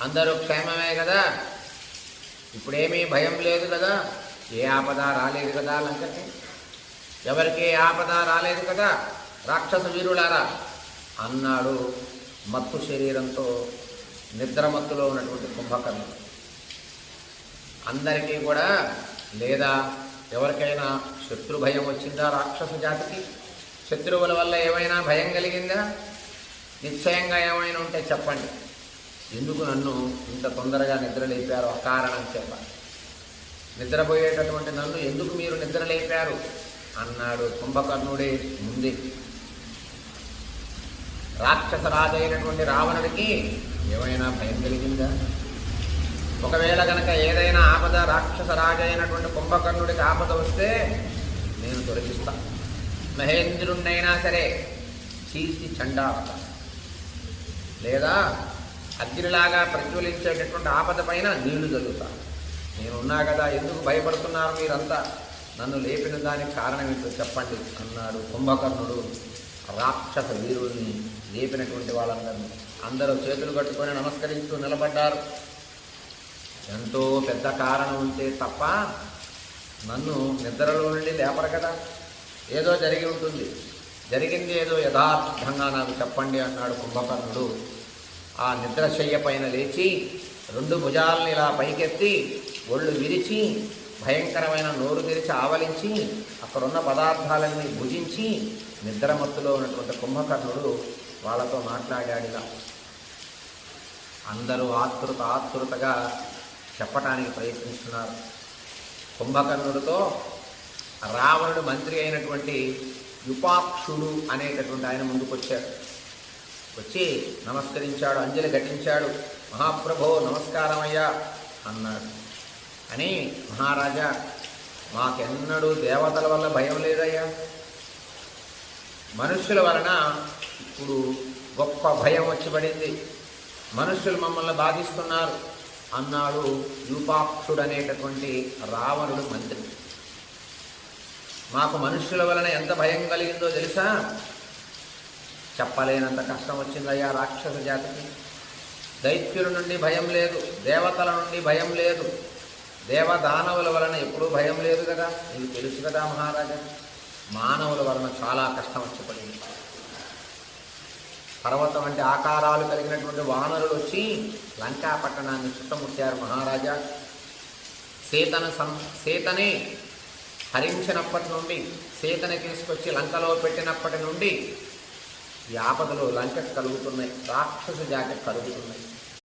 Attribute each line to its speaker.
Speaker 1: అందరూ క్షేమమే కదా? ఇప్పుడేమీ భయం లేదు కదా? ఏ ఆపద రాలేదు కదా లంకకి? ఎవరికి ఏ ఆపద రాలేదు కదా? రాక్షస వీరులారా? అన్నాడు మత్తు శరీరంతో నిద్రమత్తులో ఉన్నటువంటి కుంభకర్ణుడు. అందరికీ కూడా లేదా ఎవరికైనా శత్రు భయం వచ్చిందా రాక్షస జాతికి? శత్రువుల వల్ల ఏమైనా భయం కలిగిందా? నిశ్చయంగా ఏమైనా ఉంటే చెప్పండి. ఎందుకు నన్ను ఇంత తొందరగా నిద్ర లేపారో కారణం చెప్పాలి. నిద్రపోయేటటువంటి నన్ను ఎందుకు మీరు నిద్రలేపారు అన్నాడు కుంభకర్ణుడే ముందే. రాక్షసరాజైనటువంటి రావణుడికి ఏమైనా భయం కలిగిందా? ఒకవేళ గనక ఏదైనా ఆపద రాక్షస రాజైనటువంటి కుంభకర్ణుడికి ఆపద వస్తే నేను తొలగిస్తా. మహేంద్రుణ్ణైనా సరే చీల్చి చండాలత. లేదా అగ్నిలాగా ప్రజ్వలించేటటువంటి ఆపద పైన నీళ్ళు జరుగుతాను నేనున్నా కదా ఎందుకు భయపడుతున్నారు మీరంతా? నన్ను లేపిన దానికి కారణం ఏంటో చెప్పండి అన్నాడు కుంభకర్ణుడు రాక్షస వీరుల్ని లేపినటువంటి వాళ్ళందరినీ. అందరూ చేతులు కట్టుకొని నమస్కరిస్తూ నిలబడ్డారు. ఎంతో పెద్ద కారణం ఉంటే తప్ప నన్ను నిద్రలో నుండి లేపరు కదా. ఏదో జరిగి ఉంటుంది. జరిగింది ఏదో యథార్థంగా నాకు చెప్పండి అన్నాడు కుంభకర్ణుడు. ఆ నిద్రశయ్య పైన లేచి రెండు భుజాలను ఇలా పైకెత్తి ఒళ్ళు విరిచి భయంకరమైన నోరు తెరిచి ఆవలించి అక్కడున్న పదార్థాలన్నీ భుజించి నిద్రమత్తులో ఉన్నటువంటి కుంభకర్ణుడు వాళ్ళతో మాట్లాడాడుగా అందరూ ఆతృత ఆతృతగా చెప్పటానికి ప్రయత్నిస్తున్నారు. కుంభకర్ణుడితో రావణుడు మంత్రి అయినటువంటి యుపాక్షుడు అనేటటువంటి ఆయన ముందుకొచ్చారు. వచ్చి నమస్కరించాడు అంజలి ఘటించాడు. మహాప్రభో నమస్కారమయ్యా అన్నాడు. అని మహారాజా మాకెన్నడూ దేవతల వల్ల భయం లేదయ్యా. మనుష్యుల వలన ఇప్పుడు గొప్ప భయం వచ్చి పడింది. మనుష్యులు మమ్మల్ని బాధిస్తున్నారు అన్నాడు యూపాక్షుడు అనేటటువంటి రావణుడు మంత్రి. మాకు మనుష్యుల వలన ఎంత భయం కలిగిందో తెలుసా? చెప్పలేనంత కష్టం వచ్చిందయ్యా రాక్షస జాతికి. దైత్యుల నుండి భయం లేదు దేవతల నుండి భయం లేదు. దేవదానవుల వలన ఎప్పుడూ భయం లేదు కదా? నీకు తెలుసు కదా మహారాజా మానవుల వలన చాలా కష్టం వచ్చి పడింది పర్వతం వంటి ఆకారాలు కలిగినటువంటి వానరులు వచ్చి లంకా పట్టణాన్ని చుట్టముట్టారు మహారాజా. సీతను సం సీతని హరించినప్పటి నుండి సీతని తీసుకొచ్చి లంకలో పెట్టినప్పటి నుండి ఈ ఆపదలు కలుగుతున్నాయి రాక్షస జాగ్రత్త కలుగుతున్నాయి.